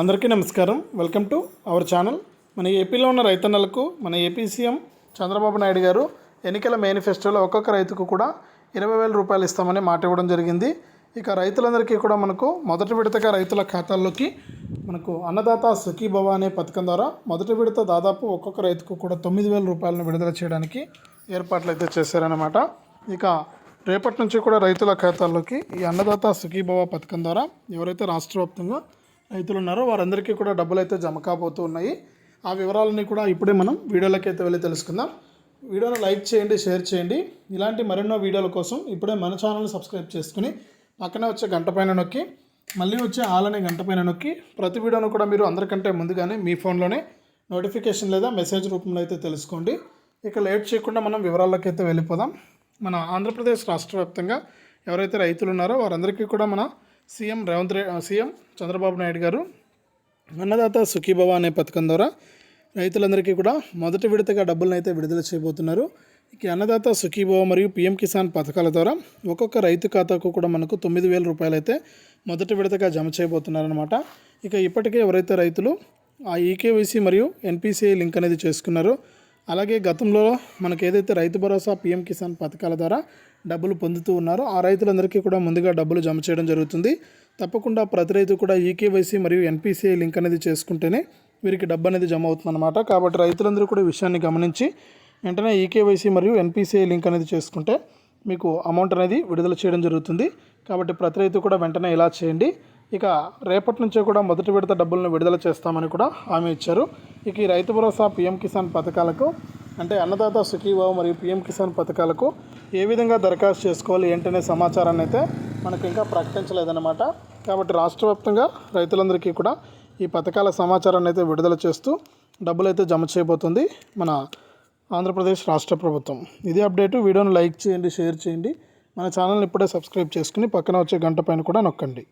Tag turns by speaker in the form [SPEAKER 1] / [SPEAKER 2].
[SPEAKER 1] అందరికీ నమస్కారం. Welcome to our channel మన ఏపీలో ఉన్న రైతన్నలకు మన ఏపీ సీఎం చంద్రబాబు నాయుడు గారు ఎన్నికల మేనిఫెస్టోలో ఒక్కొక్క రైతుకు కూడా ఇరవై వేల రూపాయలు ఇస్తామని మాట ఇవ్వడం జరిగింది. ఇక రైతులందరికీ కూడా మనకు మొదటి విడతగా రైతుల ఖాతాల్లోకి మనకు అన్నదాత సుఖీభవ అనే పథకం ద్వారా మొదటి విడత దాదాపు ఒక్కొక్క రైతుకు కూడా తొమ్మిది వేల రూపాయలను విడుదల చేయడానికి ఏర్పాట్లు అయితే చేశారన్నమాట. ఇక రేపటి నుంచి కూడా రైతుల ఖాతాల్లోకి ఈ అన్నదాత సుఖీభవ పథకం ద్వారా ఎవరైతే రాష్ట్ర వ్యాప్తంగా రైతులు ఉన్నారో. వారందరికీ కూడా డబ్బులు అయితే జమ కాబోతూ ఉన్నాయి. ఆ వివరాలని కూడా ఇప్పుడే మనం వీడియోలోకి అయితే వెళ్ళి తెలుసుకుందాం. వీడియోను లైక్ చేయండి షేర్ చేయండి. ఇలాంటి మరెన్నో వీడియోల కోసం ఇప్పుడే మన ఛానల్ని సబ్స్క్రైబ్ చేసుకుని పక్కనే వచ్చే గంట పైన నొక్కి మళ్ళీ వచ్చే ఆలనే గంట పైన నొక్కి ప్రతి వీడియోను కూడా మీరు అందరికంటే ముందుగానే మీ ఫోన్లోనే నోటిఫికేషన్ లేదా మెసేజ్ రూపంలో అయితే తెలుసుకోండి. ఇక లేట్ చేయకుండా మనం వివరాల్లోకి అయితే వెళ్ళిపోదాం. మన ఆంధ్రప్రదేశ్ రాష్ట్ర వ్యాప్తంగా ఎవరైతే రైతులు ఉన్నారో వారందరికీ కూడా మన సీఎం రేవంత్ రెడ్డి సీఎం చంద్రబాబు నాయుడు గారు అన్నదాత సుఖీభవ అనే పథకం ద్వారా రైతులందరికీ కూడా మొదటి విడతగా డబ్బులను అయితే విడుదల చేయబోతున్నారు. ఇక అన్నదాత సుఖీభవ మరియు పిఎం కిసాన్ పథకాల ద్వారా ఒక్కొక్క రైతు ఖాతాకు కూడా మనకు తొమ్మిది వేల రూపాయలు అయితే మొదటి విడతగా జమ చేయబోతున్నారనమాట ఇక ఇప్పటికే ఎవరైతే రైతులు ఆ ఈకేవైసీ మరియు ఎన్పిసిఐ లింక్ అనేది చేసుకున్నారో అలాగే గతంలో మనకు ఏదైతే రైతు భరోసా పీఎం కిసాన్ పథకాల ద్వారా డబ్బులు పొందుతూ ఉన్నారో ఆ రైతులందరికీ కూడా ముందుగా డబ్బులు జమ చేయడం జరుగుతుంది. తప్పకుండా ప్రతి రైతు కూడా ఈకేవైసీ మరియు ఎన్పిసిఐ లింక్ అనేది చేసుకుంటేనే వీరికి డబ్బు అనేది జమ అవుతుందన్నమాట. కాబట్టి రైతులందరూ కూడా ఈ విషయాన్ని గమనించి వెంటనే ఈకేవైసీ మరియు ఎన్పిసిఐ లింక్ అనేది చేసుకుంటే మీకు అమౌంట్ అనేది విడుదల చేయడం జరుగుతుంది. కాబట్టి ప్రతి రైతు కూడా వెంటనే ఇలా చేయండి. ఇక రేపటి నుంచే కూడా మొదటి విడత డబ్బులను విడుదల చేస్తామని కూడా హామీ ఇచ్చారు. ఇక ఈ రైతు భరోసా పిఎం కిసాన్ పథకాలకు అంటే అన్నదాత సుఖీభావ మరియు పిఎం కిసాన్ పథకాలకు ఏ విధంగా దరఖాస్తు చేసుకోవాలి ఏంటనే సమాచారాన్ని అయితే మనకు ఇంకా ప్రకటించలేదన్నమాట. కాబట్టి రాష్ట్ర వ్యాప్తంగా రైతులందరికీ కూడా ఈ పథకాల సమాచారాన్ని అయితే విడుదల చేస్తూ డబ్బులు అయితే జమ చేయబోతుంది మన ఆంధ్రప్రదేశ్ రాష్ట్ర ప్రభుత్వం. ఇదే అప్డేటు. వీడియోను లైక్ చేయండి షేర్ చేయండి. మన ఛానల్ని ఇప్పుడే సబ్స్క్రైబ్ చేసుకుని పక్కన వచ్చే గంట పైన కూడా నొక్కండి.